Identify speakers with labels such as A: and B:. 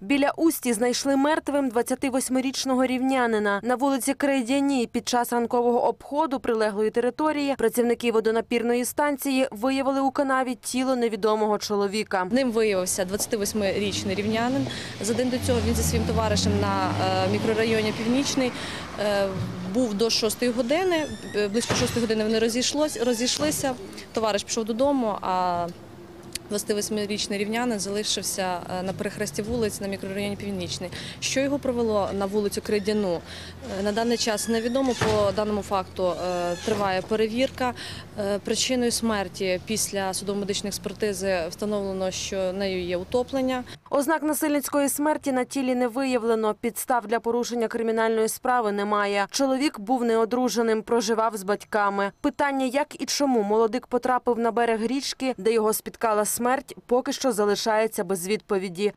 A: Біля Усті знайшли мертвим 28-річного рівнянина. На вулиці Крейдяній під час ранкового обходу прилеглої території працівники водонапірної станції виявили у канаві тіло невідомого чоловіка.
B: Ним виявився 28-річний рівнянин. За день до цього він зі своїм товаришем на е, мікрорайоні Північний е, був до 6 години. Е, Близько 6 години вони розійшлися. Товариш пішов додому, а 28-річний рівнянин залишився е, на перехресті вулиць на мікрорайоні Північний. Що його привело на вулицю Кридяну? Е, На даний час невідомо. По даному факту е, триває перевірка. Причиною смерті після судово-медичної експертизи встановлено, що нею є утоплення.
A: Ознак насильницької смерті на тілі не виявлено. Підстав для порушення кримінальної справи немає. Чоловік був неодруженим, проживав з батьками. Питання, як і чому молодик потрапив на берег річки, де його спіткала смерть, поки що залишається без відповіді.